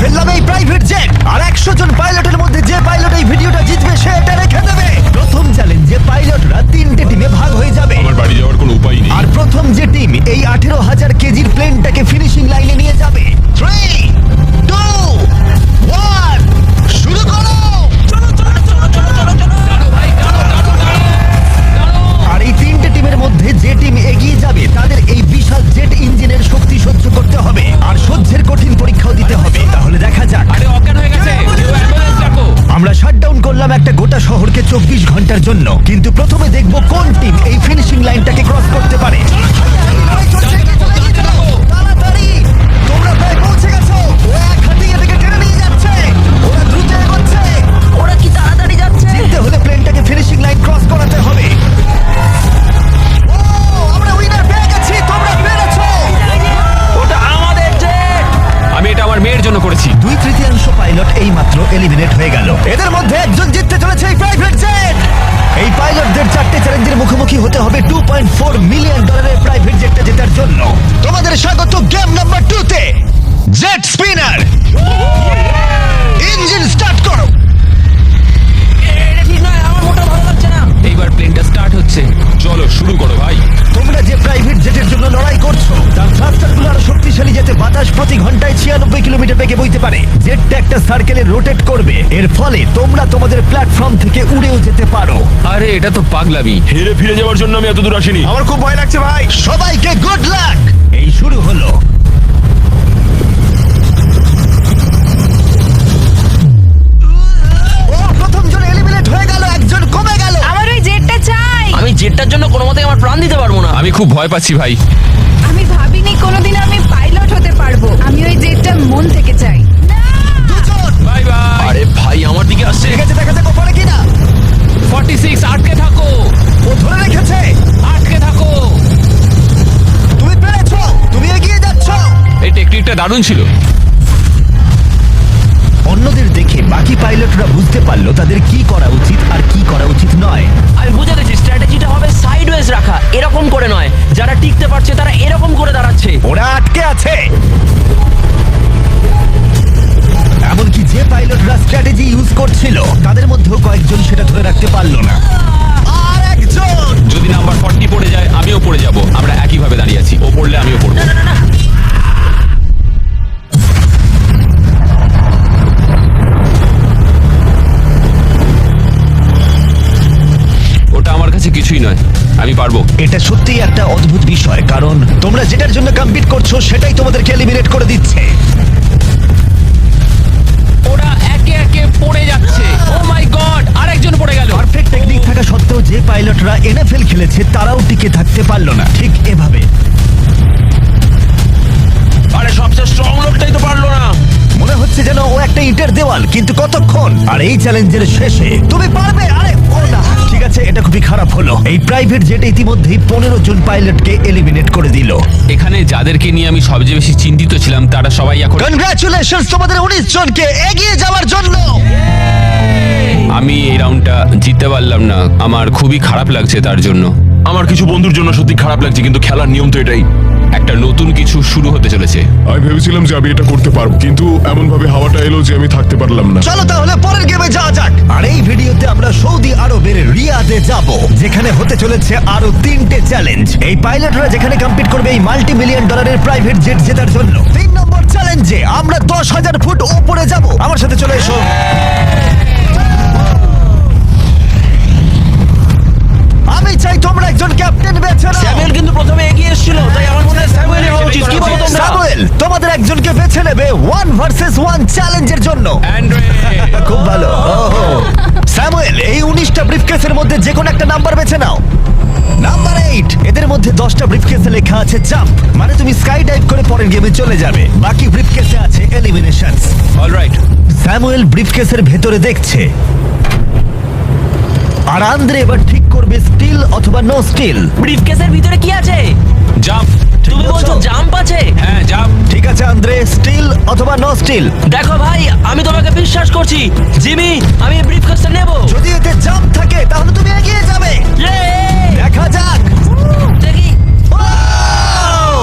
ফেললাম এই private jet আর একশো জন পাইলটের মধ্যে যে পাইলট এই ভিডিওটা জিতবে সে এটা রেখে দেবে। প্রথম চ্যালেঞ্জে পাইলটরা তিনটে টিমে ভাগ হয়ে যাবে। আমার বাড়ি যাওয়ার কোনো উপায় নেই। আর প্রথম যে টিম এই আঠেরো হাজার কেজির প্লেনটাকে ফিনিশিং লাইনে নিয়ে যাবে। থ্রি টু ওয়ান শুরু করো! আর এই তিনটে টিমের মধ্যে যে টিম এগিয়ে যাবে তাদের এই বিশাল জেট ইঞ্জিনের শক্তি সহ্য করতে হবে। আর সহ্যের কঠিন আমরা শাটডাউন করলাম একটা গোটা শহরকে চব্বিশ ঘণ্টার জন্য কিন্তু প্রথমে দেখব কোন টিম এই ফিনিশিং লাইনটাকে ক্রস করতে পারে! তোমরা প্রায় একটা সার্কেলে রোটেট করবে। এর ফলে তোমরা তোমাদের প্ল্যাটফর্ম থেকে উড়েও যেতে পারো। আরে এটা তো পাগলামি। হেরে ফিরে যাওয়ার জন্য আমি এত দূর আসিনি। আমার খুব ভয় লাগছে ভাই। সবাইকে গুড লাক এই শুরু হলো। ও প্রথম জন এলিমিনেট হয়ে গেল একজন কমে গেল। আমার ওই জেটটা চাই। আমি জেটটার জন্য কোনো মতে আমার প্রাণ দিতে পারব না। আমি খুব ভয় পাচ্ছি ভাই। আমি ভাবিনি কোনোদিন আমি পাইলট হতে পারব। আমি ওই জেটটা মন থেকে চাই। দিকে ঠিক আছে দেখা যাক ও পারে কিনা। 46 আটকে থাকো। ও ধরে রেখেছে। আটকে থাকো। তুমি পেরেছ তুমি এগিয়ে যাচ্ছ। এই টেকনিকটা দারুণ ছিল। অন্যদের দেখে বাকি পাইলটরা বুঝতে পারল তাদের কি করা উচিত আর কি করা উচিত নয়। আমি বুঝে গেছি স্ট্র্যাটেজিটা হবে সাইডওয়েজ রাখা এরকম করে নয়। যারা টিকতে পারছে তারা এরকম করে দাঁড়াচ্ছে। ওরা আটকে আছে। এমনকি যে পাইলটরা স্ট্র্যাটেজি ইউজ করছিল তাদের মধ্যেও কয়েকজন সেটা ধরে রাখতে পারল না। আর একজন! যদি নাম্বার 40 পড়ে যায় আমিও পড়ে যাব। আমরা একই ভাবে দাঁড়িয়ে আছি। ও পড়লে আমিও পড়ব। ওটা আমার কাছে কিছুই নয়। আমি পারব। এটা সত্যিই একটা অদ্ভুত বিষয় কারণ তোমরা যেটার জন্য কম্পিট করছ সেটাই তোমাদেরকে এলিমিনেট করে দিচ্ছে। ওরা একে একে পড়ে যাচ্ছে। ও মাই গড আরেকজন পড়ে গেল। পারফেক্ট টেকনিক থাকা সত্ত্বেও যে পাইলটরা এনএফএল খেলেছে তারাও টিকে থাকতে পারল না। ঠিক এভাবে। আরে সবচেয়ে স্ট্রং লোকটাই তো পারল না। মনে হচ্ছে যেন ও একটা ইটের দেওয়াল কিন্তু কতক্ষণ? আর এই চ্যালেঞ্জের শেষে। তুমি পারবে? আরে ও না। আছে এটা খুবই খারাপ হলো। এই প্রাইভেট জেট ইতিমধ্যেই পনেরো জন পাইলটকে এলিমিনেট করে দিল। এখানে যাদেরকে নিয়ে আমি সবচেয়ে বেশি চিন্তিত ছিলাম তারা সবাই এখন কনগ্রাচুলেশন তোমাদের উনিশ জনকে এগিয়ে যাওয়ার জন্য। আমি এই রাউন্ডটা জিততে পারলাম না। আমার খুবই খারাপ লাগছে তার জন্য। আমার কিছু বন্ধুর জন্য সত্যি খারাপ লাগছে কিন্তু খেলার নিয়ম তো এটাই। একটা নতুন কিছু শুরু হতে চলেছে। আমি ভেবেছিলাম যে আমি এটা করতে পারব কিন্তু এমন ভাবে হাওয়াটা এলো যে আমি থাকতে পারলাম না। চলো তাহলে পরের গেমে যাওয়া যাক। আর এই ভিডিওতে আমরা সৌদি আরবের রিয়াদে যাব যেখানে হতে চলেছে আরও তিনটে চ্যালেঞ্জ এই পাইলটরা যেখানে কম্পিট করবে এই মাল্টি মিলিয়ন ডলারের প্রাইভেট জেট জেতার জন্য। তিন নম্বর চ্যালেঞ্জে আমরা দশ হাজার ফুট উপরে যাব। আমার সাথে চলে এসো। আমি চাই তোমরা একজন ক্যাপ্টেন বেছে নাও। স্যামুয়েল কিন্তু প্রথমে এগিয়ে এসেছিল তাই আমার মনে হয় স্যামুয়েলই হওয়া উচিত। কি বলো তোমরা? সামুয়েল তোমাদের একজনকে বেছে নেবে ওয়ান ভার্সেস ওয়ান চ্যালেঞ্জের জন্য। খুব ভালো। ওহো। স্যামুয়েল এই উনিশটা ব্রিফকেসের মধ্যে যে কোনো একটা নাম্বার বেছে নাও। নাম্বার এইট এদের মধ্যে দশটা ব্রিফকেসে লেখা আছে জাম্প মানে তুমি স্কাই ডাইভ করে পরের গেমে চলে যাবে। বাকি ব্রিফকেসে আছে এলিমিনেশন অলরাইট স্যামুয়েল ব্রিফকেসের ভেতরে দেখছে। আর আন্দ্রে এবার ঠিক করবে স্টিল অথবা নো স্টিল ব্রিফকেসের ভিতরে কি আছে? জাম্প তুমি বলছো জাম্প আছে? হ্যাঁ জাম্প ঠিক আছে আন্দ্রে স্টিল অথবা নো স্টিল দেখো ভাই আমি তোমাকে বিশ্বাস করছি। জিমি আমি ব্রিফকেসটা নেব। যদি এতে জাম্প থাকে তাহলে তুমি এগিয়ে যাবে। দেখা যাক। দেখি।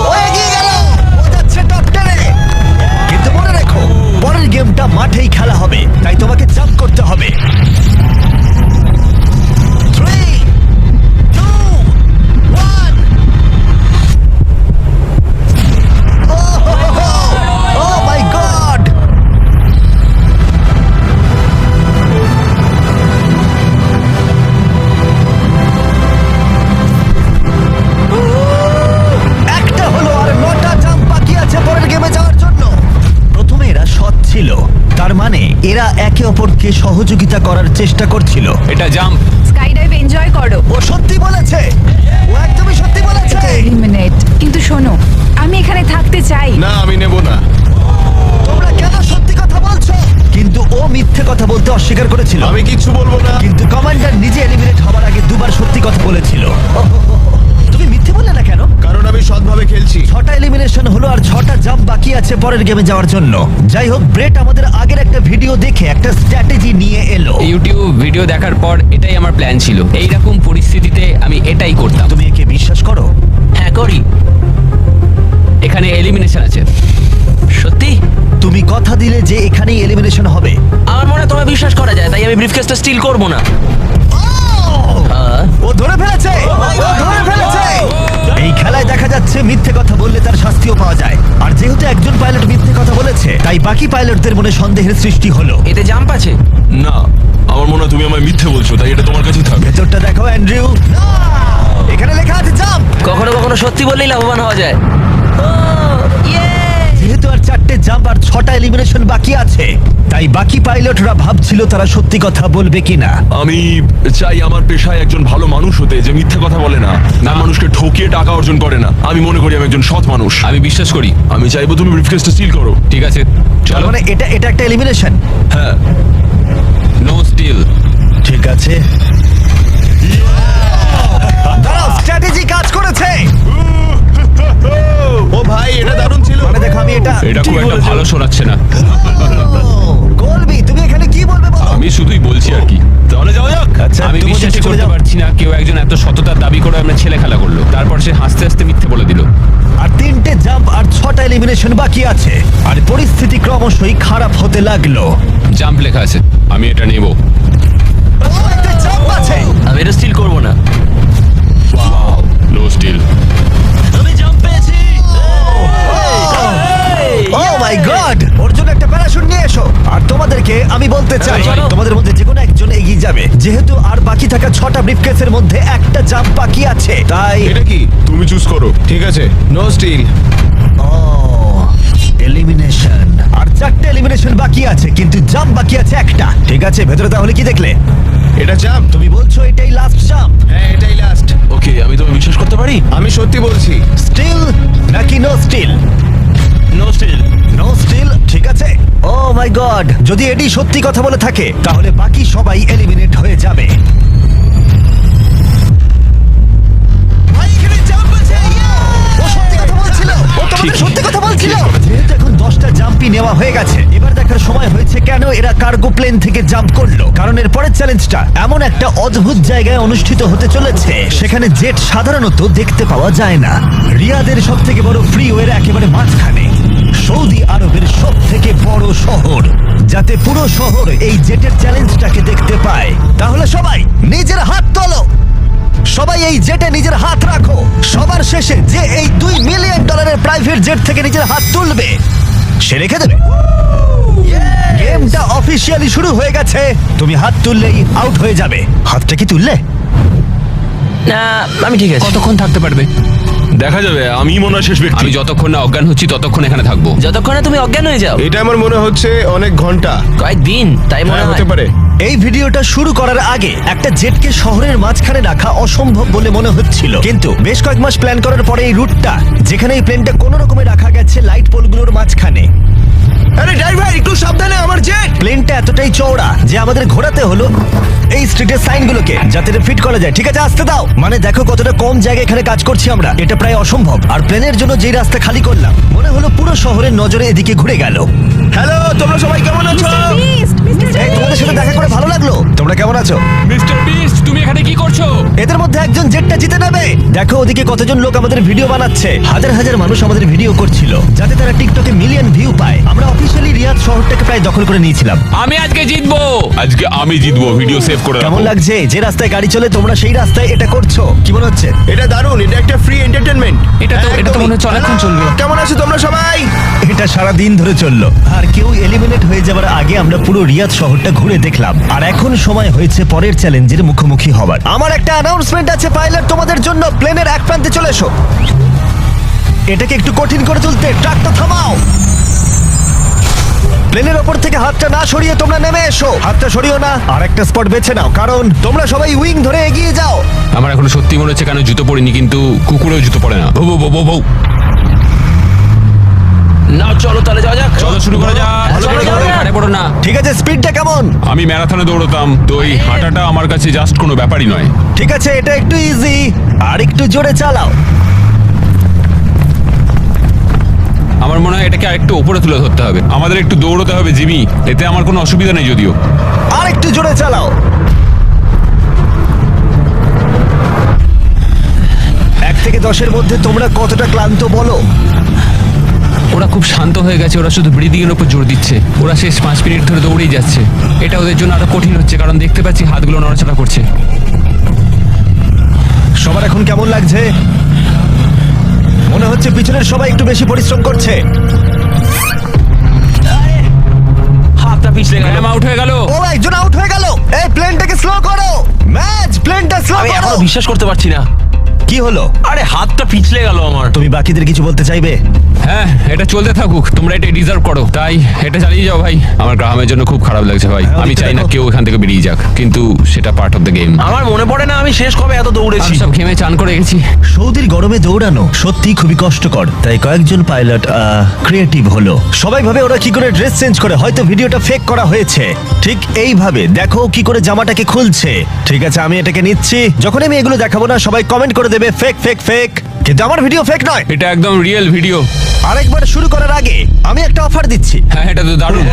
ও এগিয়ে গেল। ও যাচ্ছে টপ টেনে কিন্তু মনে রেখো পরের মাঠেই খেলা হবে। তাই তোমাকে জাম্প করতে হবে। অপরকে সহযোগিতা করার চেষ্টা করছিল। এটা জাম্প স্কাই ডাইভ এনজয় করো। ও সত্যি বলেছে। ও একদমই সত্যি বলেছে। মিনিট কিন্তু শোনো আমি এখানে থাকতে চাই। না আমি নেব না। তোমরা কেন সত্যি কথা বলছো? কিন্তু ও মিথ্যে কথা বলতে অস্বীকার করেছিল। আমি কিচ্ছু বলব না। কিন্তু কমান্ডার নিজে এলিমিনেট হওয়ার আগে দুবার সত্যি কথা বলেছিল। বললে না কেন? কারণ আমি সৎভাবে খেলছি। ছটা এলিমিনেশন হলো আর ছটা জাম্প বাকি আছে পরের গেমে যাওয়ার জন্য। যাই হোক ব্রেট আমাদের আগের একটা ভিডিও দেখে একটা স্ট্র্যাটেজি নিয়ে এলো। ইউটিউব ভিডিও দেখার পর এটাই আমার প্ল্যান ছিল। এই রকম পরিস্থিতিতে আমি এটাই করতাম। তুমি একে বিশ্বাস করো? হ্যাঁ করি। এখানে এলিমিনেশন আছে। সত্যি? তুমি কথা দিলে যে এখানেই এলিমিনেশন হবে। আমার মনে হয় তোমায় বিশ্বাস করা যায় তাই আমি ব্রিফকেসটা স্টিল করব না। হ্যাঁ। ও ধরে ফেলেছে! ও ধরে খেলায় দেখা যাচ্ছে মিথ্যে কথা বললে তার শাস্তিও পাওয়া যায়। আর যেহেতু একজন পাইলট মিথ্যে কথা বলেছে তাই বাকি পাইলটদের মনে সন্দেহের সৃষ্টি হলো। এতে জাম্প আছে? না আমার মনে হয় তুমি আমায় মিথ্যে বলছো তাই এটা তোমার কাছেই থাকবে ভেতরটা দেখো অ্যান্ড্রিউ। এখানে লেখা আছে জাম্প। কখনো কখনো সত্যি বললেই লাভবান হওয়া যায়। ও, yay! যেহেতু আর চারটে জাম্প আর ছটা এলিমিনেশন বাকি আছে। তাই বাকি পাইলটরা ভাবছিল তারা সত্যি কথা বলবে কিনা। আমি চাই আমার পেশায় একজন ভালো মানুষ হতে যে মিথ্যে কথা বলে না। না। মানুষকে ঠকিয়ে টাকা অর্জন করে না। আমি মনে করি আমি একজন সৎ মানুষ। আমি বিশ্বাস করি। আমি চাইব তুমি ব্রিফকেসটা সিল করো। ঠিক আছে তার চলো। মানে এটা এটা একটা এলিমিনেশন হ্যাঁ। নো স্টিল ঠিক আছে। দাঁড়াও স্ট্র্যাটেজি কাজ করেছে। শোনাচ্ছে না। কলবি তুমি এখানে কি বলবে বলো? আমি শুধুই বলছি আর কি। তাহলে যাওয়া যাক। আচ্ছা আমি তুমি বিশ্বাসই চলে করতে যাও। পারছি না কেউ একজন এত সততার দাবি করে আমরা ছেলে খেলা করল। তারপর সে হাসতে হাসতে মিথ্যে বলে দিল। আর তিনটে জাম্প আর ছটা এলিমিনেশন বাকি আছে। আর পরিস্থিতি ক্রমশই খারাপ হতে লাগল। জাম্প লেখা আছে। আমি এটা নেব। ও, একটা জাম্প আছে। আমি এটা স্টিল করব না। নো স্টিল মাই গড ওর জন্য একটা প্যারাশুট নিয়ে এসো। আর তোমাদেরকে আমি বলতে চাই। তোমাদের মধ্যে যে কোনো একজন এগিয়ে যাবে। যেহেতু আর বাকি থাকা ছটা ব্রিফকেসের মধ্যে একটা জাম্প বাকি আছে তাই এটা কি? তুমি চুজ করো। ঠিক আছে। নো স্টিল ও এলিমিনেশন আর চারটে এলিমিনেশন বাকি আছে কিন্তু জাম্প বাকি আছে একটা। ঠিক আছে ভেতরে তাহলে কি দেখলে? এটা চাপ তুমি বলছো এটাই লাস্ট জাম্প হ্যাঁ এটাই লাস্ট ওকে আমি তোমায় বিশ্বাস করতে পারি? আমি সত্যি বলছি। স্টিল নাকি no steal no steal no steal ঠিক আছে। ও মাই গড যদি এডি সত্যি কথা বলে থাকে তাহলে বাকি সবাই এলিমিনেট হয়ে যাবে। ভাই, এখানে jump আছে, yeah! ও সত্যি কথা বলছিল, ও তোমাদের সত্যি কথা বলছিল। যেহেতু এখন দশটা জাম্পই নেওয়া হয়ে গেছে এবার দেখার সময় হয়েছে কেন এরা কার্গো প্লেন থেকে জাম্প করল। কারণ এর পরের চ্যালেঞ্জটা এমন একটা অদ্ভুত জায়গায় অনুষ্ঠিত হতে চলেছে সেখানে জেট সাধারণত দেখতে পাওয়া যায় না। রিয়াদের সব থেকে বড় ফ্রিওয়ের একেবারে মাঝখানে। সৌদি আরবের সব থেকে বড় শহর। যাতে পুরো শহর এই জেটের চ্যালেঞ্জটাকে দেখতে পায়। তাহলে সবাই নিজের হাত তোলো। সবাই এই জেটে নিজের হাত রাখো। সবার শেষে যে এই দুই মিলিয়ন ডলারের প্রাইভেট জেট থেকে নিজের হাত তুলবে সে রেখে দেবে। গেমটা অফিসিয়ালি শুরু হয়ে গেছে। তুমি হাত তুললেই আউট হয়ে যাবে। হাতটা কি তুললে? না আমি ঠিক আছে। কতক্ষণ থাকতে পারবে? দেখা যাবে আমি মনে হয় শেষ ব্যক্তি। আমি যতক্ষণ না অজ্ঞান হচ্ছি ততক্ষণ এখানে থাকব। যতক্ষণ না তুমি অজ্ঞান হয়ে যাও। এটা আমার মনে হচ্ছে অনেক ঘণ্টা। কয়েকদিন তাই মনে হ্যাঁ হয়। হতে পারে। এই ভিডিওটা শুরু করার আগে একটা জেটকে শহরের মাঝখানে রাখা অসম্ভব বলে মনে হচ্ছিল। কিন্তু বেশ কয়েক মাস প্ল্যান করার পরে এই রুটটা যেখানে এই প্লেনটা কোনো রকমে রাখা গেছে লাইট পোলগুলোর মাঝখানে। আরে ড্রাইভার একটু সাবধানে আমার জেট প্লেনটা এতটাই চওড়া যে আমাদের ঘোরাতে হলো এই স্ট্রিটের সাইনগুলোকে যাতে ফিট করা যায়। ঠিক আছে আসতে দাও। মানে দেখো কতটা কম জায়গা এখানে কাজ করছি আমরা। এটা প্রায় অসম্ভব। আর প্লেনের জন্য যেই রাস্তা খালি করলাম মনে হলো পুরো শহরের নজরে এদিকে ঘুরে গেল। হ্যালো তোমরা সবাই কেমন আছো? এই তোমাদের সাথে দেখা করে ভালো লাগল। তোমরা তোমরা কেমন আছো? মিস্টার বিস্ট তুমি এখানে কি করছ? এদের মধ্যে একজন জেটটা জিতে নেবে। দেখো ওদিকে কতজন লোক আমাদের ভিডিও বানাচ্ছে। হাজার হাজার মানুষ আমাদের ভিডিও করছিল। যাতে তারা টিকটকে মিলিয়ন ভিউ পায়। আমরা অফিসিয়ালি রিয়াদ শহরটাকে প্রায় দখল করে নিয়েছিলাম। আমি আজকে জিতবো। আজকে আমি জিতবো ভিডিও সেভ করে কেমন লাগছে? যে রাস্তায় গাড়ি চলে তোমরা সেই রাস্তায় এটা করছ। কি মনে হচ্ছে? এটা দারুণ এটা একটা ফ্রি এন্টারটেনমেন্ট এটা তো এটা তো মনে হচ্ছে অনেকক্ষণ চলবে। কেমন আছো তোমরা সবাই? এটা সারা দিন ধরে চলল। আর কেউ এলিমিনেট হয়ে যাবার আগে আমরা পুরো রিয়াদ শহরটা ঘুরে দেখলাম। আর এখন সময় হয়েছে পরের চ্যালেঞ্জের মুখোমুখি হবার আমার একটা অ্যানাউন্সমেন্ট আছে পাইলট তোমাদের জন্য প্লেনের এক প্রান্তে চলে এসো। এটাকে একটু কঠিন করে তুলতে ট্রাকটা থামাও। প্লেনের ওপর থেকে হাতটা না সরিয়ে তোমরা নেমে এসো। হাতটা সরিও না আর একটা স্পট বেছে নাও কারণ তোমরা সবাই উইং ধরে এগিয়ে যাও। আমার এখন সত্যি মনে হচ্ছে কেন জুতো পরিনি কিন্তু কুকুরেও জুতো পরে না। বউ বউ বউ নাও চলো তাহলে যাওয়া যাক। চলো শুরু করা যাক। চলো, চলো। আরে পড়ো না। ঠিক আছে স্পিডটা কেমন? আমি ম্যারাথনে দৌড়তাম তো এই হাঁটাটা আমার কাছে জাস্ট কোনো ব্যাপারই নয়। ঠিক আছে এটা একটু ইজি আর একটু জোরে চালাও। আমার মনে হয় এটাকে আরেকটু উপরে তুলে ধরতে হবে। আমাদের একটু দৌড়তে হবে জিমি। এতে আমার কোনো অসুবিধা নেই যদিও। আর একটু জোরে চালাও। এক থেকে দশের মধ্যে তোমরা কতটা ক্লান্ত বলো? ওরা খুব শান্ত হয়ে গেছে ওরা শুধু ব্রিদিং এর উপর জোর দিচ্ছে। ওরা শেষ পাঁচ মিনিট ধরে দৌড়েই যাচ্ছে। এটা ওদের জন্য আরও কঠিন হচ্ছে কারণ দেখতে পাচ্ছি হাতগুলো নড়াচড়া করছে। সবার এখন কেমন লাগছে? মনে হচ্ছে পিছনের সবাই একটু বেশি পরিশ্রম করছে। হাতটা পিছলে গেল। ম্যাম আউট হয়ে গেল। ও একজন আউট হয়ে গেল। এই প্লেনটাকে স্লো করো। ম্যাচ প্লেনটা স্লো আমি করো। এখনও বিশ্বাস করতে পারছি না। কি হলো? আরে হাতটা পিছলে গেল আমার। তুমি বাকিদের কিছু বলতে চাইবে? হ্যাঁ এটা চলতে থাকুক তোমরা এটা ডিজার্ভ করো। তাই এটা চালিয়ে যাও ভাই। আমার গ্রামের জন্য খুব খারাপ লাগছে ভাই। হ্যাঁ, আমি চাই না কেউ এখান থেকে বেরিয়ে যাক কিন্তু সেটা পার্ট অফ দ্য গেম আমার মনে পড়ে না আমি শেষ কবে এত দৌড়েছি। সব ঘেমে চান করে গেছি। সৌদির গরমে দৌড়ানো সত্যি খুবই কষ্টকর। তাই কয়েকজন পাইলট ক্রিয়েটিভ হলো। সবাই ভাবে ওরা কি করে ড্রেস চেঞ্জ করে হয়তো ভিডিওটা ফেক করা হয়েছে। ঠিক এইভাবে। দেখো কি করে জামাটাকে খুলছে। ঠিক আছে আমি এটাকে নিচ্ছি। যখন আমি এগুলো দেখাবো না সবাই কমেন্ট করে দেবে। ফেক ফেক ফেক কিন্তু আমার ভিডিও ফেক নয়। এটা একদম রিয়েল ভিডিও আরেকবার শুরু করার আগে আমি একটা অফার দিচ্ছি। হ্যাঁ এটা তো দারুণ।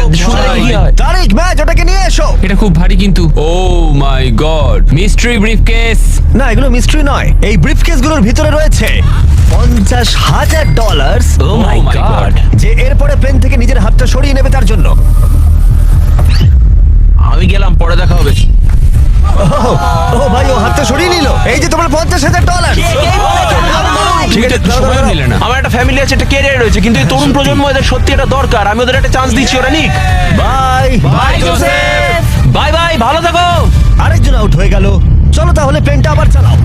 তারিখ ম্যাচ ওটাকে নিয়ে এসো। এটা খুব ভারী কিন্তু। Oh my god mystery briefcase না এগুলো মিস্ট্রি নয়। এই ব্রিফকেসগুলোর ভিতরে রয়েছে পঞ্চাশ হাজার dollar oh my Oh god যে এরপরে প্লেন থেকে নিজের হাতটা সরিয়ে নেবে তার জন্য। আমি গেলাম পরে দেখা হবে। ভাই সরিয়ে নিল। এই যে তোমার পঞ্চাশ হাজার ডলার ঠিক আছে সময় নিলে না। আমার একটা ফ্যামিলি আছে একটা ক্যারিয়ার রয়েছে কিন্তু এই তরুণ প্রজন্ম এদের সত্যি এটা দরকার। আমি ওদের একটা চান্স দিচ্ছি ওরা নিক। Bye bye Joseph bye bye ভালো থাকো। আরেকজন আউট হয়ে গেল। চলো তাহলে প্লেনটা আবার চালাও।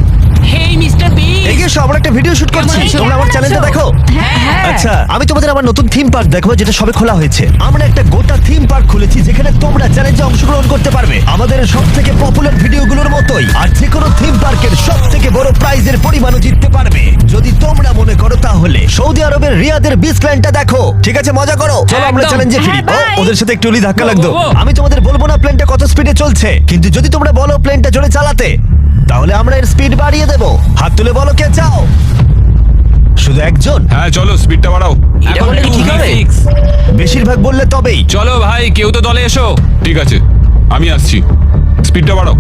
হেই মিস্টার বি এগিয়ে এসো আমরা একটা ভিডিও শুট করছি। কেমন আছো? তোমরা আমার চ্যানেলটা দেখো। হ্যাঁ আচ্ছা আমি তোমাদের আমার নতুন থিম পার্ক দেখাবো যেটা সবে খোলা হয়েছে। আমরা একটা গোটা থিম পার্ক খুলেছি যেখানে তোমরা চ্যালেঞ্জে অংশগ্রহণ করতে পারবে। আমাদের সব থেকে পপুলার ভিডিওগুলোর মতোই আর যে কোনো থিম পার্কের সব থেকে বড় প্রাইজের পরিমাণও জিততে পারবে। যদি তোমরা মনে করো তাহলে সৌদি আরবের রিয়াদের বিচ ল্যান্ডটা দেখো। ঠিক আছে মজা করো। চলো আমরা একদম। চ্যালেঞ্জে ফিরি। হ্যাঁ, ও, bye. ওদের সাথে একটু উলি ধাক্কা লাগতো। ও, ও। আমি তোমাদের বলব না প্লেনটা কত স্পিডে চলছে কিন্তু যদি তোমরা বলো প্লেনটা জোরে চালাতে তাহলে আমরা এর স্পিড বাড়িয়ে দেবো। হাত তুলে বলো কে চাও? শুধু একজন? হ্যাঁ চলো স্পিডটা বাড়াও। এটা কি ঠিক হবে? বেশিরভাগ বললে তবেই। চলো ভাই কেউ তো দলে এসো। ঠিক আছে আমি আসছি। স্পিডটা বাড়াও।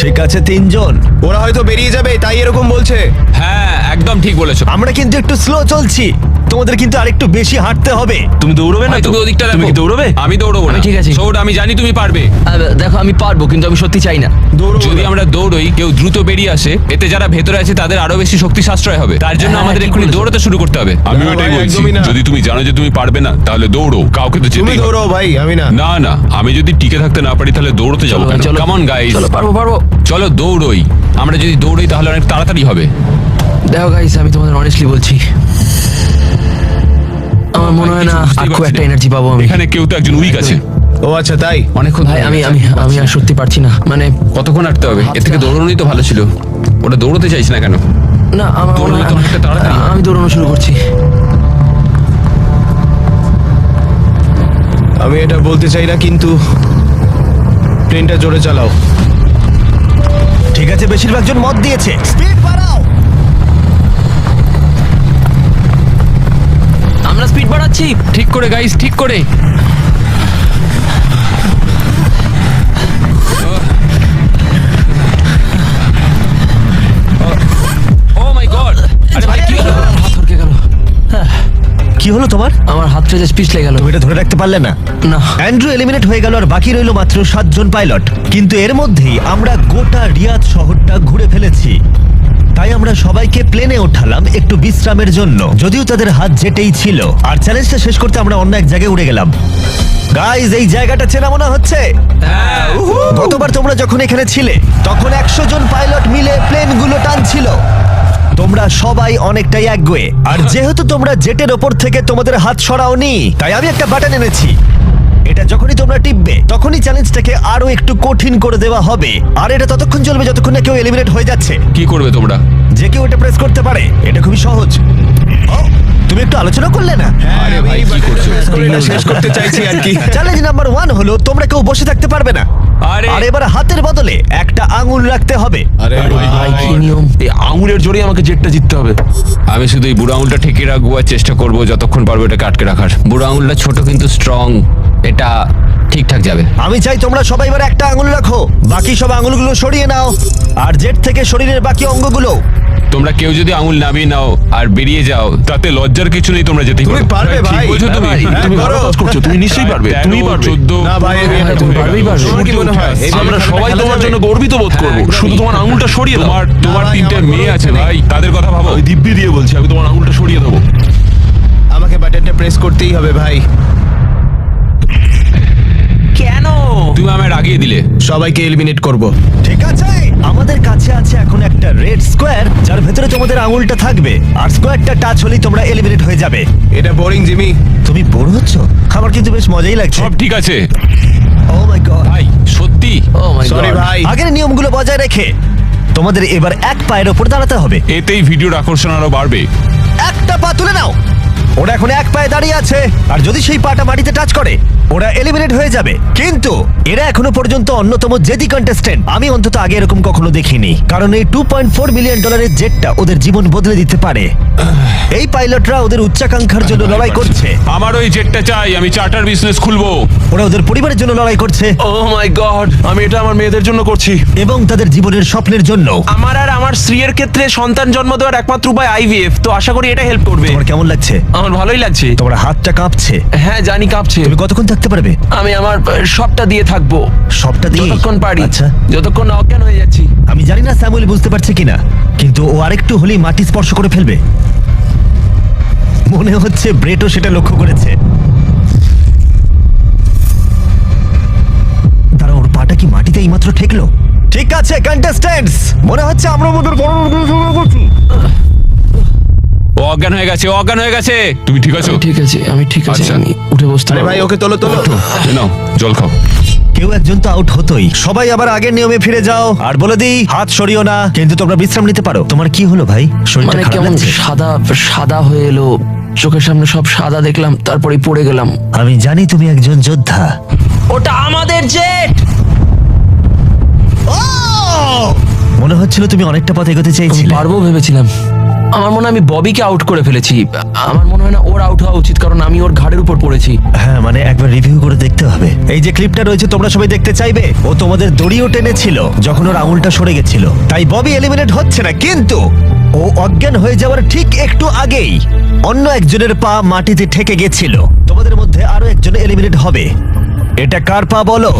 ঠিক আছে তিনজন। ওরা হয়তো বেরিয়ে যাবে তাই এরকম বলছে। হ্যাঁ একদম ঠিক বলেছ। আমরা কিন্তু একটু স্লো চলছি। তোমাদের কিন্তু আরেকটু বেশি হাঁটতে হবে। তুমি দৌড়বে না তো? তুমি ওদিকটা তুমি দেখো। দৌড়বে? আমি দৌড়বো না। আমি ঠিক আছি। সৌড আমি জানি তুমি পারবে। দেখো আমি পারব কিন্তু আমি সত্যি চাই না। যদি আমরা দৌড়ই কেউ দ্রুত বেরিয়ে আসে এতে যারা ভেতরে আছে তাদের আরও বেশি শক্তি সাশ্রয় হবে। তার জন্য হ্যাঁ, আমাদের ঠিক এক্ষুনি বলেছ। দৌড়াতে শুরু করতে হবে। আমি না, ওটাই ভাই, বলছি। একদমই না। যদি তুমি জানো যে তুমি পারবে না তাহলে দৌড়ো কাউকে তো তুমি যেতেই হবে। দৌড়ো ভাই আমি না। না না আমি যদি টিকে থাকতে না পারি তাহলে দৌড়তে যাব চলো ভাই, কেন? চলো। কেমন গাইস চলো পারব পারব। চলো দৌড়ই। আমরা যদি দৌড়ই তাহলে অনেক তাড়াতাড়ি হবে। দেখো গাইস আমি তোমাদের অনেস্টলি বলছি আমার মনে হয় না কিছু আর খুব একটা এনার্জি পাবো আমি। এখানে কেউ তো একজন উইক আছে। ও আচ্ছা তাই? অনেকক্ষণ ভাই আমি আমি আমি আর সত্যি পারছি না। মানে কতক্ষণ হাঁটতে হবে? এর থেকে দৌড়ানোই তো ভালো ছিল। ওটা দৌড়তে চাইছে না কেন? না আমার। আমি দৌড়ানো শুরু করছি। আমি এটা বলতে চাই না কিন্তু প্লেনটা জোরে চালাও। ঠিক আছে বেশিরভাগ জন মত দিয়েছে। স্পিড বাড়াও। আমরা স্পিড বাড়াচ্ছি। ঠিক করে গাইস ঠিক করে। oh, oh কি হলো? তোমার? আমার হাতটা জাস্ট পিছলে গেল তুমি এটা ধরে রাখতে পারলে না। না। অ্যান্ড্রু এলিমিনেট হয়ে গেল আর বাকি রইল মাত্র সাতজন পাইলট কিন্তু এর মধ্যেই আমরা গোটা রিয়াদ শহরটা ঘুরে ফেলেছি। তাই আমরা সবাইকে প্লেনে ওঠালাম একটু বিশ্রামের জন্য। যদিও তাদের হাত জেটেই ছিল। আর চ্যালেঞ্জটা শেষ করতে আমরা অন্য এক জায়গায় উড়ে গেলাম। গাইজ এই জায়গাটা চেনা মনে হচ্ছে? গতবার তোমরা যখন এখানে ছিলে তখন একশো জন পাইলট মিলে প্লেনগুলো টানছিল। তোমরা সবাই অনেকটাই একগুয়ে আর যেহেতু তোমরা জেটের ওপর থেকে তোমাদের হাত সরাওনি তাই আমি একটা বাটন এনেছি। এটা যখনই তোমরা টিপবে তখনই চ্যালেঞ্জটাকে আরও একটু কঠিন করে দেওয়া হবে। আর এটা ততক্ষণ চলবে যতক্ষণ না কেউ এলিমিনেট হয়ে যাচ্ছে। কি করবে তোমরা? যে কেউ এটা প্রেস করতে পারে এটা খুবই সহজ। ও, তুমি একটু আলোচনা করলে না? আরে ভাই কি করছ? এটা শেষ করতে চাইছি আর কি। চ্যালেঞ্জ নাম্বার ওয়ান হলো তোমরা কেউ বসে থাকতে পারবে না। আরে। আর এবার হাতের বদলে একটা আঙুল রাখতে হবে। আরে ভাই কি নিয়ম? এই আঙুলের জোরে আমাকে জেটটা জিততে হবে। আমি শুধু এই বুড়ো আঙুলটা ঠেকে রাখব আর চেষ্টা করব যতক্ষণ পারব এটাকে আটকে রাখার। বুড়ো আঙুলটা ছোট কিন্তু স্ট্রং এটা ঠিকঠাক যাবে। আমি চাই তোমরা সবাই এবার একটা আঙুল রাখো। বাকি সব আঙুলগুলো সরিয়ে নাও। আর জেট থেকে শরীরের বাকি অঙ্গগুলো। তোমরা কেউ যদি আঙুল নামিয়ে নাও আর বেরিয়ে যাও তাতে লজ্জার কিছু নেই তোমরা যেতেই তুমি পারো। পারবে ঠিক ভাই। বলছো তুমি। হ্যাঁ, তুমি ভালো করো। কাজ করছ তুমি নিশ্চয়ই পারবে তুমি পারবে। চোদ্দ না ভাই তুমি পারবেই পারবে। তোমার কি মনে হয়? আমরা সবাই তোমার জন্য গর্বিত বোধ করব। শুধু তোমার আঙুলটা সরিয়ে দাও। তোমার তোমার তিনটে মেয়ে আছে ভাই তাদের কথা ভাবো। ওই দিব্যি দিয়ে বলছি আমি তোমার আঙুলটা সরিয়ে দেবো। আমাকে বাটনটা প্রেস করতেই হবে ভাই। কেন? তুমি আমায় রাগিয়ে দিলে। সবাইকে এলিমিনেট করব। ঠিক আছে। আমাদের কাছে আছে এখন একটা রেড স্কোয়ার যার ভেতরে তোমাদের আঙুলটা থাকবে। আর স্কোয়ারটা টাচ হলেই তোমরা এলিমিনেট হয়ে যাবে। এটা বোরিং জিমি। তুমি বোর হচ্ছ? আমার কিন্তু বেশ মজাই লাগছে। সব ঠিক আছে। ও মাই গড ভাই সত্যি। ও মাই সরি গড ভাই। আগের নিয়মগুলো বজায় রেখে তোমাদের এবার এক পায়ের ওপর দাঁড়াতে হবে। এতেই ভিডিওর আকর্ষণ আরও বাড়বে। একটা পা তুলে নাও। ওরা এখন এক পায়ে দাঁড়িয়ে আছে। আর যদি সেই পাটা মাটিতে টাচ করে ওরা এলিমিনেট হয়ে যাবে। কিন্তু এরা এখনও পর্যন্ত অন্যতম জেদি কন্টেস্টেন্ট আমি অন্তত আগে এরকম কখনো দেখিনি। কারণ এই টু পয়েন্ট ফোর মিলিয়ন ডলারের জেটটা ওদের জীবন বদলে দিতে পারে। এই পাইলটরা ওদের উচ্চাকাঙ্ক্ষার জন্য লড়াই করছে। আমার ওই জেটটা চাই আমি চার্টার বিজনেস খুলবো। ওরা ওদের পরিবারের জন্য লড়াই করছে। ও মাই গড আমি এটা আমার মেয়েদের জন্য করছি। এবং তাদের জীবনের স্বপ্নের জন্য। আমার আর আমার স্ত্রীর ক্ষেত্রে সন্তান জন্ম দেওয়ার একমাত্র উপায় আইভিএফ তো আশা করি এটা হেল্প করবে। তোমার কেমন লাগছে? আমার ভালোই লাগছে। তোমার হাতটা কাঁপছে। হ্যাঁ জানি কাঁপছে। তুমি কতক্ষণ থাকতে পারবে? আমি আমার সবটা দিয়ে থাকব। সবটা দিয়ে? যতক্ষণ পারি। আচ্ছা। যতক্ষণ না অজ্ঞান হয়ে যাচ্ছি। আমি জানি না স্যামুয়েল বুঝতে পারছে কিনা কিন্তু ও আরেকটু হলেই মাটি স্পর্শ করে ফেলবে। মনে হচ্ছে ব্রেটও সেটা লক্ষ্য করেছে। দাঁড়া ওর পাটা কি মাটিতে এইমাত্র ঠেকলো? ঠিক আছে কন্টেস্ট্যান্টস মনে হচ্ছে আমরা আমাদের বড় করছি। ও অজ্ঞান হয়ে গেছে ও অজ্ঞান হয়ে গেছে। তুমি ঠিক আছো? ঠিক আছে আমি ঠিক আছে আচ্ছা। আমি উঠে বসতে আরে ভাই ওকে তোলো তোলো। এ নাও জল খাও। কেউ একজন তো আউট হতোই। সবাই আবার আগের নিয়মে ফিরে যাও। আর বলে দিই হাত সরিও না কিন্তু তোমরা বিশ্রাম নিতে পারো। তোমার কি হলো ভাই? শরীরটা মানে খারাপ কেমন লাগছে? সাদা সাদা হয়ে এলো চোখের সামনে সব সাদা দেখলাম তারপরে পড়ে গেলাম। আমি জানি তুমি একজন যোদ্ধা। ওটা আমাদের জেট! মনে হচ্ছিল তুমি অনেকটা পথ এগোতে চাইছিলে পারব ভেবেছিলাম। আমার মনে হয় আমি ববিকে আউট করে ফেলেছি। আমার মনে হয় না ওর আউট হওয়া উচিত, কারণ আমি ওর ঘাড়ের উপর পড়েছি। হ্যাঁ মানে একবার রিভিউ করে দেখতে হবে। এই যে ক্লিপটা রয়েছে, তোমরা সবাই দেখতে চাইবে? ও তোমাদের দড়িও টেনেছিল, যখন ওর আঙুলটা সরে গেছিল। তাই ববি এলিমিনেট হচ্ছে না, কিন্তু ও অজ্ঞান হয়ে যাওয়ার ঠিক একটু আগেই অন্য একজনের পা মাটিতে ঠেকে গেছিল। তোমাদের মধ্যে আরও একজন এলিমিনেট হবে। এটা কার পা বলো?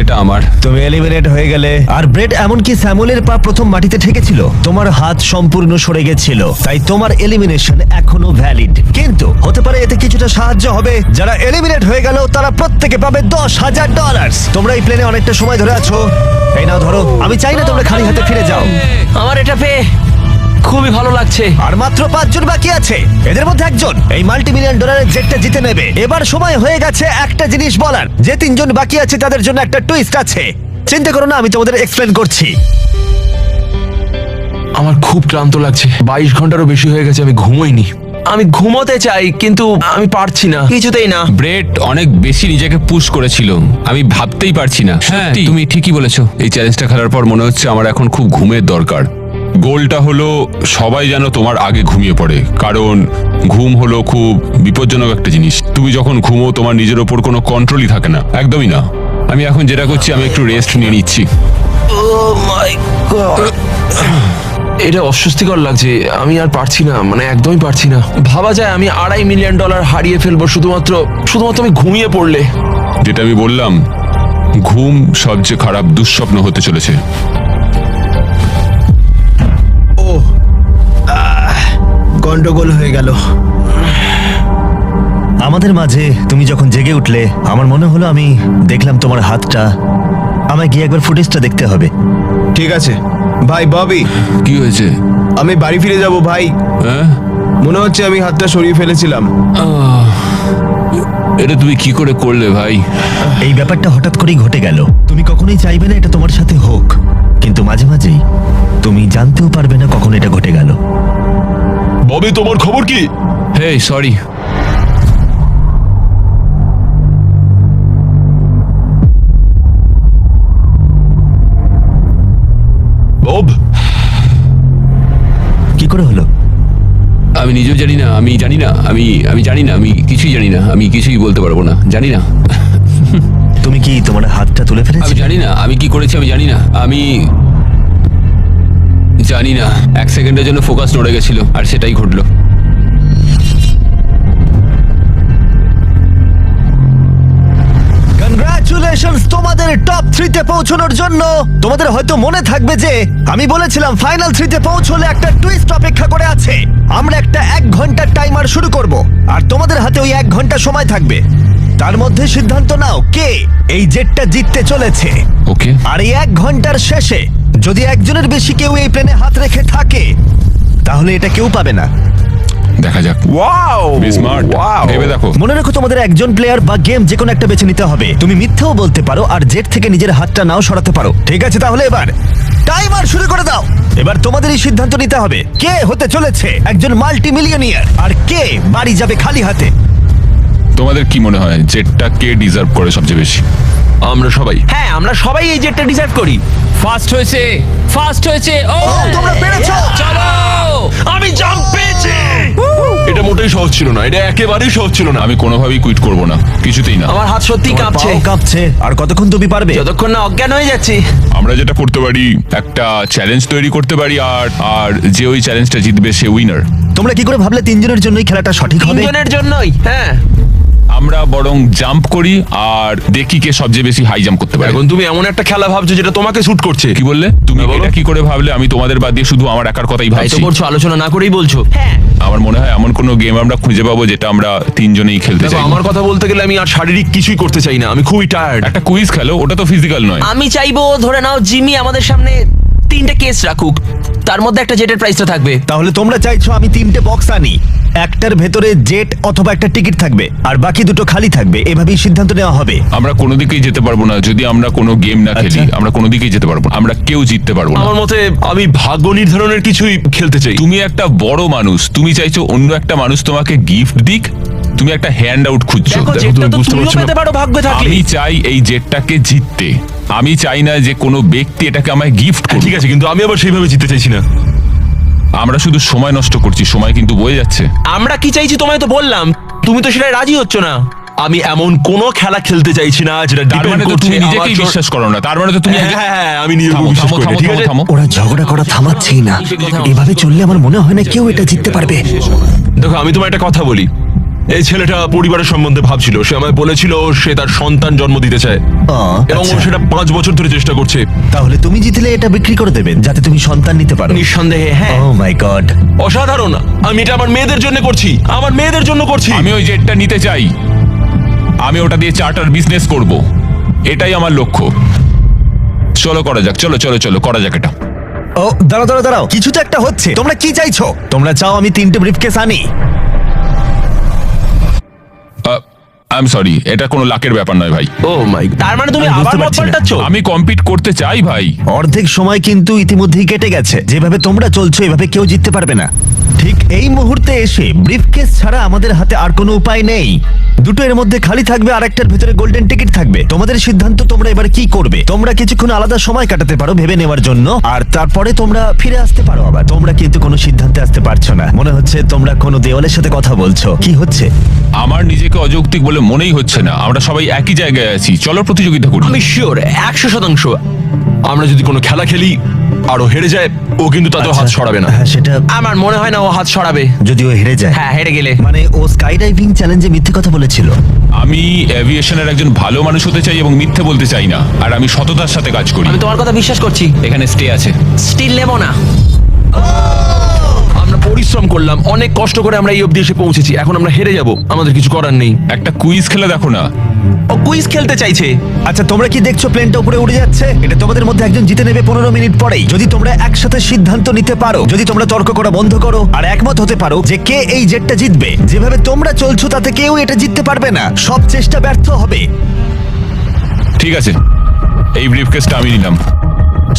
এটা আমার। তুমি এলিমিনেট হয়ে গেলে। আর ব্রেড এমনকি স্যামুয়েলের পা প্রথম মাটিতে ঠেকেছিল। তোমার হাত সম্পূর্ণ সরে গেছিল। তাই তোমার এলিমিনেশন এখনও ভ্যালিড কিন্তু হতে পারে এতে কিছুটা সাহায্য হবে। যারা এলিমিনেট হয়ে গেল তারা প্রত্যেকে পাবে দশ হাজার ডলার তোমরা এই প্লেনে অনেকটা সময় ধরে আছো। এই নাও ধরো। আমি চাই না তোমরা খালি হাতে ফিরে যাও। আমার এটা পেয়ে খুবই ভালো লাগছে। আর মাত্র পাঁচজন বাকি আছে। এদের মধ্যে একজন এই মাল্টি মিলিয়ন ডলারের জেটটা জিতে নেবে। এবার সময় হয়ে গেছে একটা জিনিস বলার। যে তিনজন বাকি আছে তাদের জন্য একটা টুইস্ট আছে। চিন্তা করো না আমি তোমাদের এক্সপ্লেন করছি। আমার খুব ক্লান্ত লাগছে। বাইশ ঘন্টারও বেশি হয়ে গেছে আমি ঘুমোইনি। আমি ঘুমোতে চাই কিন্তু আমি পারছি না। কিছুতেই না। ব্রেড অনেক বেশি নিজেকে পুশ করেছিল। আমি ভাবতেই পারছি না। হ্যাঁ তুমি ঠিকই বলেছ। এই চ্যালেঞ্জটা খেলার পর মনে হচ্ছে আমার এখন খুব ঘুমের দরকার। গোলটা হলো সবাই যেন তোমার আগে ঘুমিয়ে পড়ে। কারণ ঘুম হলো খুব বিপজ্জনক একটা জিনিস। তুমি যখন ঘুমো তোমার নিজের ওপর কোনো কন্ট্রোলই থাকে না। একদমই না। আমি এখন যেটা করছি আমি একটু রেস্ট নিয়ে নিচ্ছি। ও মাই এটা অস্বস্তিকর লাগছে। আমি আর পারছি না মানে একদমই পারছি না। ভাবা যায় আমি আড়াই মিলিয়ন ডলার হারিয়ে ফেলব শুধুমাত্র শুধুমাত্র আমি ঘুমিয়ে পড়লে। যেটা আমি বললাম ঘুম সবচেয়ে খারাপ দুঃস্বপ্ন হতে চলেছে। গন্ডগোল হয়ে গেল। আমাদের মাঝে তুমি যখন জেগে উঠলে আমার মনে হলো আমি দেখলাম তোমার হাতটা। আমায় গিয়ে একবার ফুটেজটা দেখতে হবে। ঠিক আছে। ভাই ববি। কি হয়েছে? আমি বাড়ি ফিরে যাব ভাই। হ্যাঁ? মনে হচ্ছে আমি হাতটা সরিয়ে ফেলেছিলাম। এটা তুমি কি করে করলে ভাই? এই ব্যাপারটা হঠাৎ করেই ঘটে গেল। তুমি কখনোই চাইবে না এটা তোমার সাথে হোক। কিন্তু মাঝে মাঝেই তুমি জানতেও পারবে না কখন এটা ঘটে গেল। ববি তোমার খবর কি? Hey sorry. বব? কি করে হলো? আমি নিজেও জানি না আমি জানি না আমি আমি জানি না আমি কিছুই জানি না আমি কিছুই বলতে পারব না জানি না। তুমি কি তোমার হাতটা তুলে আমি ফেলেছিলে জানি না আমি কি করেছি আমি জানি না আমি জানি না। এক সেকেন্ডের জন্য ফোকাস নড়ে গেছিল আর সেটাই ঘটলো। তোমাদের টপ থ্রিতে পৌঁছানোর জন্য। তোমাদের হয়তো মনে থাকবে যে আমি বলেছিলাম ফাইনাল থ্রিতে পৌঁছলে একটা টুইস্ট অপেক্ষা করে আছে। আমরা একটা এক ঘণ্টার টাইমার শুরু করব আর তোমাদের হাতে ওই এক ঘণ্টা সময় থাকবে। তার মধ্যে সিদ্ধান্ত নাও কে এই জেটটা জিততে চলেছে। ওকে আর এই এক ঘণ্টার শেষে যদি একজনের বেশি কেউ এই প্লেনে হাত রেখে থাকে তাহলে এটা কেউ পাবে না। দেখা যাক। ওয়াও স্মার্ট ভেবে দেখো। মনে রেখো তোমাদের একজন প্লেয়ার বা গেম যে কোনো একটা বেছে নিতে হবে। তুমি মিথ্যেও বলতে পারো আর জেট থেকে নিজের হাতটা নাও সরাতে পারো। ঠিক আছে তাহলে এবার টাইমার শুরু করে দাও। এবার তোমাদেরই সিদ্ধান্ত নিতে হবে কে হতে চলেছে একজন মাল্টি মিলিয়নিয়ার আর কে বাড়ি যাবে খালি হাতে? তোমাদের কি মনে হয় জেটটা কে ডিজার্ভ করে সবচেয়ে বেশি? আমরা সবাই। হ্যাঁ আমরা সবাই এই জেটটা ডিজার্ভ করি। ফার্স্ট হয়েছে ফাস্ট হয়েছে ও! ও, তোমরা পেরেছ! চলো! আমি জাম্প পেয়েছি! এটা মোটেই সহজ ছিল না এটা একেবারেই সহজ ছিল না। আমি কোনোভাবেই কুইট করব না কিছুতেই না। আমার হাত সত্যি কাঁপছে। কাঁপছে আর কতক্ষণ তুমি পারবে? যতক্ষণ না অজ্ঞান হয়ে যাচ্ছি। আমরা যেটা করতে পারি একটা চ্যালেঞ্জ তৈরি করতে পারি আর আর যে ওই চ্যালেঞ্জটা জিতবে সে উইনার তোমরা কি করে ভাবলে তিনজনের জন্যই খেলাটা সঠিক হবে? তিনজনের জন্যই হ্যাঁ। আমরা বরং জাম্প করি আর দেখি কে সবচেয়ে বেশি হাই জাম্প করতে পারে। এখন তুমি এমন একটা খেলা ভাবছ যেটা তোমাকে শুট করছে। কি বললে? তুমি হ্যাঁ, এটা কি করে ভাবলে? আমি তোমাদের বাদ দিয়ে শুধু আমার একার কথাই তাই তো করছ আলোচনা না করেই বলছো। হ্যাঁ। আমার মনে হয় এমন কোনো গেম আমরা খুঁজে পাবো যেটা আমরা তিনজনেই খেলতে চাই। আমার কথা বলতে গেলে আমি আর শারীরিক কিছুই করতে চাই না। আমি খুবই টায়ার্ড একটা কুইজ খেলো ওটা তো ফিজিক্যাল নয়। আমি চাইব ধরে নাও জিমি আমাদের সামনে তিনটে কেস রাখুক। তার মধ্যে একটা জেটের প্রাইসটা থাকবে। তাহলে তোমরা চাইছো আমি তিনটে বক্স আনি। একটার ভেতরে জেট অথবা একটা টিকিট থাকবে আর বাকি দুটো খালি থাকবে। এভাবেই সিদ্ধান্ত নেওয়া হবে। আমরা কোনো দিকেই যেতে পারব না। যদি আমরা কোনো গেম না খেলি আচ্ছা। আমরা কোনো দিকেই যেতে পারব না। আমরা কেউ জিততে পারব না। আমার মতে আমি ভাগ্য নির্ধারণের কিছুই খেলতে চাই। তুমি একটা বড় মানুষ। তুমি চাইছো অন্য একটা মানুষ তোমাকে গিফট দিক। তুমি একটা হ্যান্ড আউট খুঁজছো। দেখো জেটটা তো বুঝতে তুমিও পারছ না। পেতে পারো ভাগ্যে থাকলে। আমি চাই এই জেটটাকে জিততে। আমি চাই না যে কোনো ব্যক্তি এটাকে আমায় গিফট করুক। ঠিক আছে কিন্তু আমি আবার সেইভাবে জিততে চাইছি না। আমরা শুধু সময় নষ্ট করছি সময় কিন্তু বয়ে যাচ্ছে। আমরা কি চাইছি তোমায় তো বললাম? তুমি তো সেটা রাজি হচ্ছ না। আমি এমন কোন খেলা খেলতে চাইছি না যেটা তার ডিপেন্ড মানে তো করছে তুমি নিজেকেই বিশ্বাস করো না। তার মানে তো তুমি হ্যাঁ, হ্যাঁ, হ্যাঁ, আমি নিজের থামো, বিশ্বাস থামো, করি থামো, ঠিক আছে? থামো, থামো। ওরা ঝগড়া করা থামাচ্ছেই না। এভাবে চললে আমার মনে হয় না কেউ এটা জিততে পারবে। দেখো আমি তোমায় একটা কথা বলি। এই ছেলেটা পরিবারের সম্বন্ধে ভাবছিল। সে আমায় বলেছিল সে তার সন্তান জন্ম দিতে চায়। এবং ও আচ্ছা। সেটা পাঁচ বছর ধরে চেষ্টা করছে। তাহলে তুমি জিতলে এটা বিক্রি করে দেবেন যাতে তুমি সন্তান নিতে পারো। নিঃসন্দেহে হ্যাঁ। ও মাই গড অসাধারণ। আমি এটা আমার মেয়েদের জন্য করছি। আমার মেয়েদের জন্য করছি। আমি ওই জেটটা নিতে চাই। আমি ওটা দিয়ে চার্টার বিজনেস করব। এটাই আমার লক্ষ্য। চলো করা যাক। চলো চলো চলো করা যাক এটা। ও দাঁড়াও দাঁড়াও দাঁড়াও। কিছু তো একটা হচ্ছে। তোমরা কি চাইছো? তোমরা চাও আমি তিনটে ব্রিফকেস আনি? আই এম সরি এটা কোনো লাকের ব্যাপার নয় ভাই। ও মাই তার মানে তুমি আমি বুঝতে আবার মত পারছি না। পাল্টাচ্ছ আমি কম্পিট করতে চাই ভাই। অর্ধেক সময় কিন্তু ইতিমধ্যেই কেটে গেছে। যেভাবে তোমরা চলছো এভাবে কেউ জিততে পারবে না। ঠিক এই মুহূর্তে এসে ব্রিফকেস ছাড়া আমাদের হাতে আর কোনো উপায় নেই। দুটো এর মধ্যে খালি থাকবে আর একটার ভিতরে গোল্ডেন টিকিট থাকবে। তোমাদের সিদ্ধান্ত তোমরা এবার কি করবে? তোমরা কিছুক্ষণ আলাদা সময় কাটাতে পারো ভেবে নেওয়ার জন্য। আর তারপরে তোমরা ফিরে আসতে পারো আবার। তোমরা কিন্তু কোনো সিদ্ধান্তে আসতে পারছ না। মনে হচ্ছে তোমরা কোনো দেওয়ালের সাথে কথা বলছো। কি হচ্ছে? আমার নিজেকে অযৌক্তিক বলে মনেই হচ্ছে না। আমরা সবাই একই জায়গায় আছি। চলো প্রতিযোগিতা করি। আমি শিওর একশো শতাংশ। আমরা যদি কোনো খেলা খেলি আরও হেরে যায় ও কিন্তু তাতেও হাত সরাবে না। হ্যাঁ সেটা আমার মনে হয় না ও হাত সরাবে। যদি ও হেরে যায়। হ্যাঁ হেরে গেলে। মানে ও স্কাই ডাইভিং চ্যালেঞ্জে মিথ্যে কথা বলেছিল। আমি এভিয়েশনের একজন ভালো মানুষ হতে চাই এবং মিথ্যে বলতে চাই না। আর আমি সততার সাথে কাজ করি। আমি তোমার কথা বিশ্বাস করছি। এখানে স্টে আছে। স্টিল নেব না। আমরা পরিশ্রম করলাম অনেক কষ্ট করে আমরা এই অবধি এসে পৌঁছেছি এখন আমরা হেরে যাব আমাদের কিছু করার নেই। একটা কুইজ খেলে দেখো না। ও কুইজ খেলতে চাইছে। আচ্ছা তোমরা কি দেখছ প্লেনটা উপরে উড়ে যাচ্ছে? এটা তোমাদের মধ্যে একজন জিতে নেবে পনেরো মিনিট পরেই। যদি তোমরা একসাথে সিদ্ধান্ত নিতে পারো যদি তোমরা তর্ক করা বন্ধ করো আর একমত হতে পারো যে কে এই জেটটা জিতবে যেভাবে তোমরা চলছো তাতে কেউ এটা জিততে পারবে না। সব চেষ্টা ব্যর্থ হবে। ঠিক আছে এই ব্রিফকেসটা আমি নিলাম।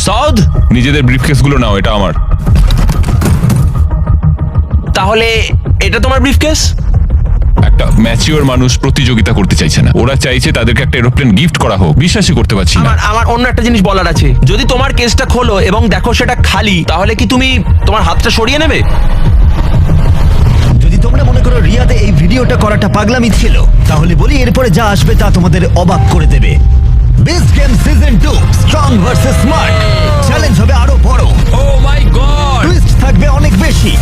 সদ? নিজেদের ব্রিফকেসগুলো নাও এটা আমার। তাহলে এটা তোমার ব্রিফকেস একটা ম্যাচিওর মানুষ প্রতিযোগিতা করতে চাইছে না। ওরা চাইছে তাদেরকে একটা এরোপ্লেন গিফট করা হোক। বিশ্বাসই করতে পারছি না। আমার আমার অন্য একটা জিনিস বলার আছে। যদি তোমার কেসটা খোলো এবং দেখো সেটা খালি তাহলে কি তুমি তোমার হাতটা সরিয়ে নেবে? যদি তোমরা মনে করো রিয়াতে এই ভিডিওটা করাটা পাগলামি ছিল তাহলে বলি এরপরে যা আসবে তা তোমাদের অবাক করে দেবে। Best game season two strong versus smart challenge হবে আরও বড়। ও মাই গড টুইস্ট থাকবে অনেক বেশি।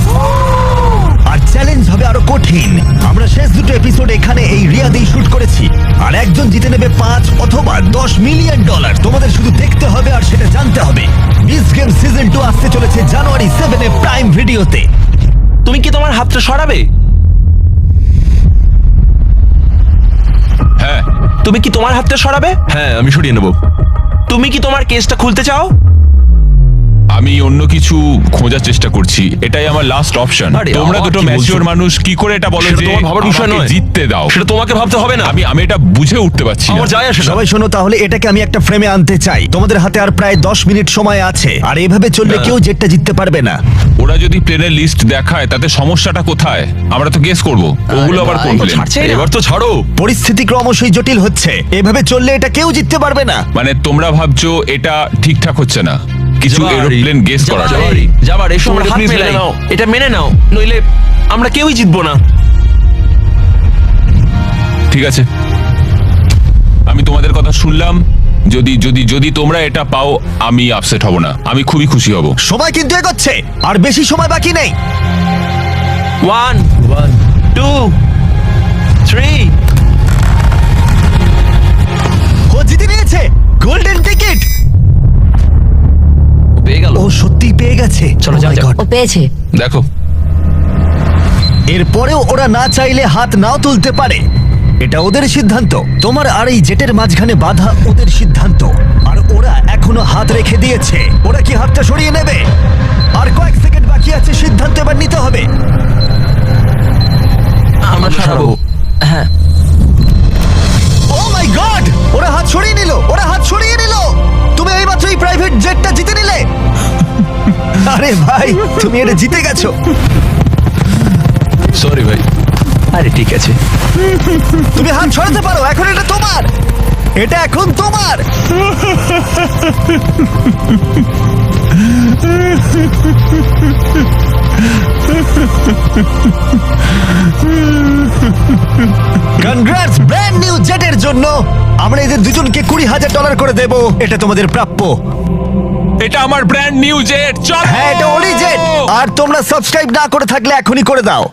আর চ্যালেঞ্জ হবে আরও কঠিন। আমরা শেষ দুটো এপিসোড এখানে এই রিয়াদেই শুট করেছি। আর একজন জিতে নেবে পাঁচ অথবা দশ মিলিয়ন ডলার তোমাদের শুধু দেখতে হবে আর সেটা জানতে হবে। বিস গেম সিজন টু আসতে চলেছে জানুয়ারি সেভেনে প্রাইম ভিডিওতে তুমি কি তোমার হাতটা সরাবে হ্যাঁ তুমি কি তোমার হাতটা সরাবে? হ্যাঁ আমি সরিয়ে নেব। তুমি কি তোমার কেসটা খুলতে চাও? আমি অন্য কিছু খোঁজার চেষ্টা করছি এটাই আমার লাস্ট অপশন আরে, তোমরা আবার দুটো কি বলছো? ম্যাচিওর মানুষ কি করে এটা বলো সেটা যে তোমার ভাবার বিষয় আমাকে নয়। জিততে দাও? সেটা তোমাকে ভাবতে হবে না। আমি আমি এটা বুঝে উঠতে পারছি না। আমার যায় আসে না। সবাই শোনো তাহলে এটাকে আমি একটা ফ্রেমে আনতে চাই। তোমাদের হাতে আর প্রায় দশ মিনিট সময় আছে। আর এভাবে চললে কেউ জেটটা জিততে পারবে না। ওরা যদি প্লেনের লিস্ট দেখায় তাতে সমস্যাটা কোথায়? আমরা তো গেস করব। ওগুলো আবার কোন প্লেন না। এবার তো ছাড়ো। পরিস্থিতি ক্রমশই জটিল হচ্ছে। এভাবে চললে এটা কেউ জিততে পারবে না। মানে তোমরা ভাবছ এটা ঠিকঠাক হচ্ছে না। কিছু এরোপ্লেন গেস করা যায় যাবার এসো আমরা তোমরা হাত মেলাই। নাও। এটা মেনে নাও নইলে আমরা কেউই জিতবো না। ঠিক আছে। আমি তোমাদের কথা শুনলাম। যদি যদি যদি তোমরা এটা পাও আমি আপসেট হব না। আমি খুবই খুশি হব। সময় কিন্তু এগোচ্ছে আর বেশি সময় বাকি নেই। ওয়ান টু থ্রি ও জিতে নিয়েছে। গোল্ডেন টিকিট পেয়ে গেল। ও সত্যি পেয়ে গেছে। চলো, Oh যাও, my যাও। God! ও পেয়েছে। দেখো। এরপরেও ওরা না চাইলে হাত নাও তুলতে পারে। এটা ওদের সিদ্ধান্ত। তোমার আর এই জেটের মাঝখানে বাধা ওদের সিদ্ধান্ত। আর ওরা এখনও হাত রেখে দিয়েছে। ওরা কি হাতটা সরিয়ে নেবে? আর কয়েক সেকেন্ড বাকি আছে সিদ্ধান্ত এবার নিতে হবে। আমরা সরাবো। হ্যাঁ। ও মাই গড ওরা হাত সরিয়ে নিল ওরা হাত সরিয়ে নিল। তুমি এইমাত্র এই প্রাইভেট জেটটা জিতে নিলে? আরে ভাই তুমি এটা জিতে গেছো। সরি ভাই। আরে ঠিক আছে। তুমি হাত ছড়াতে পারো এখন এটা তোমার। এটা এখন তোমার। কনগ্রাটস ব্র্যান্ড নিউ জেটের জন্য আমরা এদের দুজনকে কুড়ি হাজার ডলার করে দেব। এটা তোমাদের প্রাপ্য। এটা আমার ব্র্যান্ড নিউ জেট চল! হ্যাঁ এটা ওরই জেট আর তোমরা সাবস্ক্রাইব না করে থাকলে এখনই করে দাও।